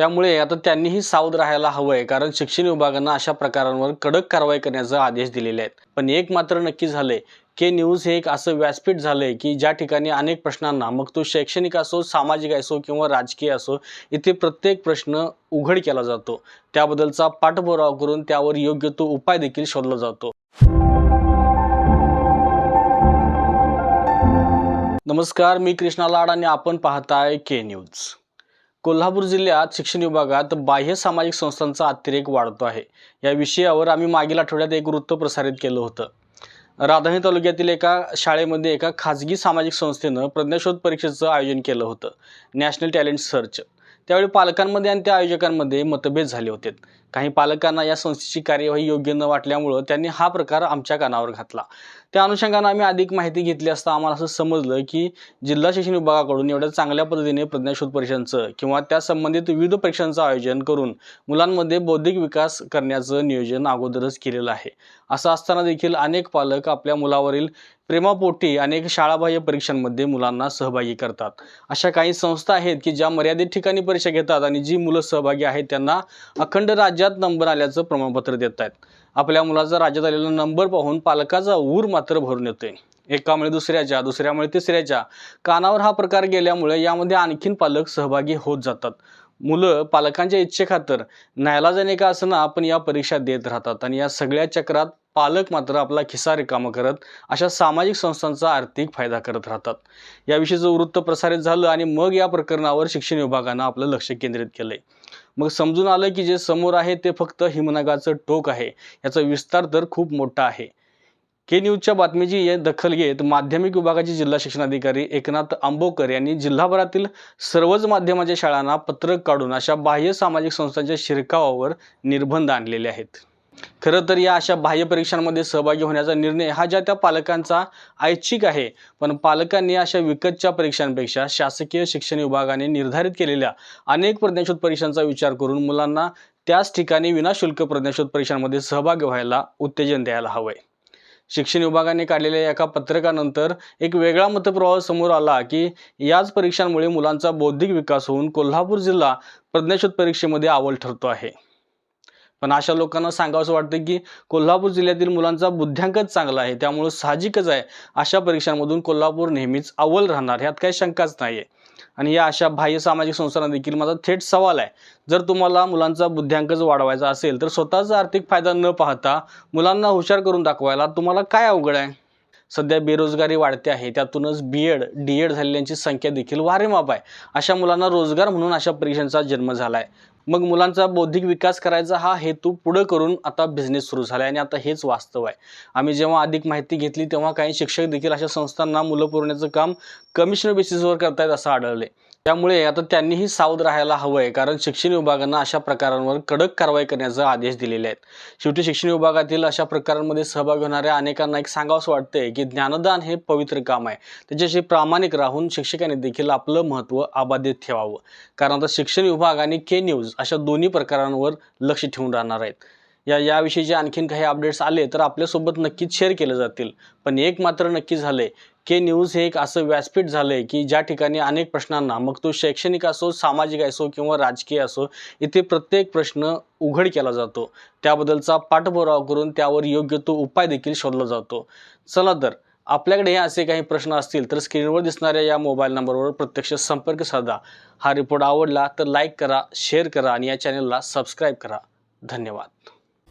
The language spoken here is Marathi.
त्यामुळे आता त्यांनीही सावध राहायला हवं आहे कारण शिक्षण विभागानं अशा प्रकारांवर कडक कारवाई करण्याचे आदेश दिलेले आहेत. पण एक मात्र नक्की झालंय के न्यूज हे एक असं व्यासपीठ झालंय की ज्या ठिकाणी अनेक प्रश्नांना मग तो शैक्षणिक असो सामाजिक असो किंवा राजकीय असो इथे प्रत्येक प्रश्न उघड केला जातो. त्याबद्दलचा पाठपुरावा करून त्यावर योग्य तो उपाय देखील शोधला जातो. नमस्कार मी कृष्णा लाड आणि आपण पाहताय के न्यूज. कोल्हापूर जिल्ह्यात शिक्षण विभागात बाह्य सामाजिक संस्थांचा अतिरेक वाढतो आहे. या विषयावर आम्ही मागील आठवड्यात एक वृत्त प्रसारित केलं होतं. राधानी तालुक्यातील एका शाळेमध्ये एका खाजगी सामाजिक संस्थेनं प्रज्ञाशोध परीक्षेचं आयोजन केलं होतं. National talent search. त्यावेळी पालकांमध्ये आणि त्या आयोजकांमध्ये मतभेद झाले होते. काही पालकांना या संस्थेची कार्यवाही योग्य न वाटल्यामुळं त्यांनी हा प्रकार आमच्या कानावर घातला. त्या अनुषंगानं आम्ही अधिक माहिती घेतली असता आम्हाला असं समजलं की जिल्हा शिक्षण विभागाकडून एवढ्या चांगल्या पद्धतीने प्रज्ञाशोध परीक्षांचं किंवा त्या संबंधित विविध परीक्षांचं आयोजन करून मुलांमध्ये बौद्धिक विकास करण्याचं नियोजन अगोदरच केलेलं आहे. असं असताना देखील अनेक पालक आपल्या मुलावरील प्रेमापोटी अनेक शाळाबाह्य परीक्षांमध्ये मुलांना सहभागी करतात. अशा काही संस्था आहेत की ज्या मर्यादित ठिकाणी परीक्षा घेतात आणि जी मुलं सहभागी आहेत त्यांना अखंड राज्यात नंबर आल्याचं प्रमाणपत्र देत आहेत आपल्या मुलाचा राज्यात आलेला नंबर पाहून पालकाचा ऊर पात्र भरून येते एकामुळे दुसऱ्याच्या दुसऱ्यामुळे तिसऱ्याच्या. कानावर हा प्रकार गेल्यामुळे यामध्ये आणखीन पालक सहभागी होत जातात. मुलं पालकांच्या इच्छेखातर न्यायाला का असं ना आपण या परीक्षा देत राहतात आणि या सगळ्या चक्रात पालक मात्र आपला खिसा रिकामा करत अशा सामाजिक संस्थांचा आर्थिक फायदा करत राहतात. याविषयीचं वृत्त प्रसारित झालं आणि मग या प्रकरणावर शिक्षण विभागानं आपलं लक्ष केंद्रित केलंय. मग समजून आलं की जे समोर आहे ते फक्त हिमनगाचं टोक आहे. याचा विस्तार तर खूप मोठा आहे. के न्यूजच्या बातमीची दखल घेत माध्यमिक विभागाचे जिल्हा शिक्षणाधिकारी एकनाथ आंबोकर यांनी जिल्हाभरातील सर्वच माध्यमाच्या शाळांना पत्रक काढून अशा बाह्य सामाजिक संस्थांच्या शिरकावावर निर्बंध आणलेले आहेत. खरं तर या अशा बाह्य परीक्षांमध्ये सहभागी होण्याचा निर्णय हा ज्या त्या पालकांचा ऐच्छिक आहे पण पालकांनी अशा विकतच्या परीक्षांपेक्षा शासकीय शिक्षण विभागाने निर्धारित केलेल्या अनेक प्रज्ञाशोध परीक्षांचा विचार करून मुलांना त्याच ठिकाणी विनाशुल्क प्रज्ञाशोध परीक्षांमध्ये सहभागी व्हायला उत्तेजन द्यायला हवंय. शिक्षण विभागाने काढलेल्या एका पत्रकानंतर एक वेगळा मतप्रवाह समोर आला की याच परीक्षांमुळे मुलांचा बौद्धिक विकास होऊन कोल्हापूर जिल्हा प्रज्ञाशोध परीक्षेमध्ये अव्वल ठरतो आहे. पण अशा लोकांना सांगावंसं वाटतं की कोल्हापूर जिल्ह्यातील मुलांचा बुद्ध्यांकच चांगला आहे त्यामुळे साहजिकच आहे अशा परीक्षांमधून कोल्हापूर नेहमीच अव्वल राहणार ह्यात काही शंकाच नाही आहे आणि या अशा बाह्य सामाजिक संस्थांना देखील माझा थेट सवाल आहे. जर तुम्हाला मुलांचा बुद्ध्यांक वाढवायचा असेल तर स्वतःचा आर्थिक फायदा न पाहता मुलांना हुशार करून दाखवायला तुम्हाला काय अवघड आहे? सध्या बेरोजगारी वाढते आहे. त्यातूनच बी एड डी एड झालेल्यांची संख्या देखील वारेमाप आहे. अशा मुलांना रोजगार म्हणून अशा परीक्षांचा जन्म झाला आहे मग मुलांचा बौद्धिक विकास करायचा हा हेतू पुढं करून आता बिझनेस सुरू झाला आहे आणि आता हेच वास्तव आहे. आम्ही जेव्हा अधिक माहिती घेतली तेव्हा काही शिक्षक देखील अशा संस्थांना मुलं पुरवण्याचं काम कमिशनर बेसिसवर करतायत असं आढळले त्यामुळे आता त्यांनीही सावध राहायला हवं आहे कारण शिक्षण विभागानं अशा प्रकारांवर कडक कारवाई करण्याचा आदेश दिलेले आहेत. शेवटी शिक्षण विभागातील अशा प्रकारांमध्ये सहभागी होणाऱ्या अनेकांना एक सांगावंसं वाटतंय की ज्ञानदान हे पवित्र काम आहे. त्याच्याशी प्रामाणिक राहून शिक्षकांनी देखील आपलं महत्त्व अबाधित ठेवावं. कारण आता शिक्षण विभाग आणि के न्यूज अशा दोन्ही प्रकारांवर लक्ष ठेवून राहणार आहेत. या याविषयीचे आणखीन काही अपडेट्स आले तर आपल्यासोबत नक्कीच शेअर केले जातील. पण एक मात्र नक्की झाले के न्यूज हे एक असं व्यासपीठ झालं आहे की ज्या ठिकाणी अनेक प्रश्नांना मग तो शैक्षणिक असो सामाजिक असो किंवा राजकीय असो इथे प्रत्येक प्रश्न उघड केला जातो. त्याबद्दलचा पाठपुरावा करून त्यावर योग्य तो उपाय देखील शोधला जातो. चला तर आपल्याकडे हे असे काही प्रश्न असतील तर स्क्रीनवर दिसणाऱ्या या मोबाईल नंबरवर प्रत्यक्ष संपर्क साधा. हा रिपोर्ट आवडला तर लाईक करा शेअर करा आणि या चॅनलला सबस्क्राईब करा. धन्यवाद.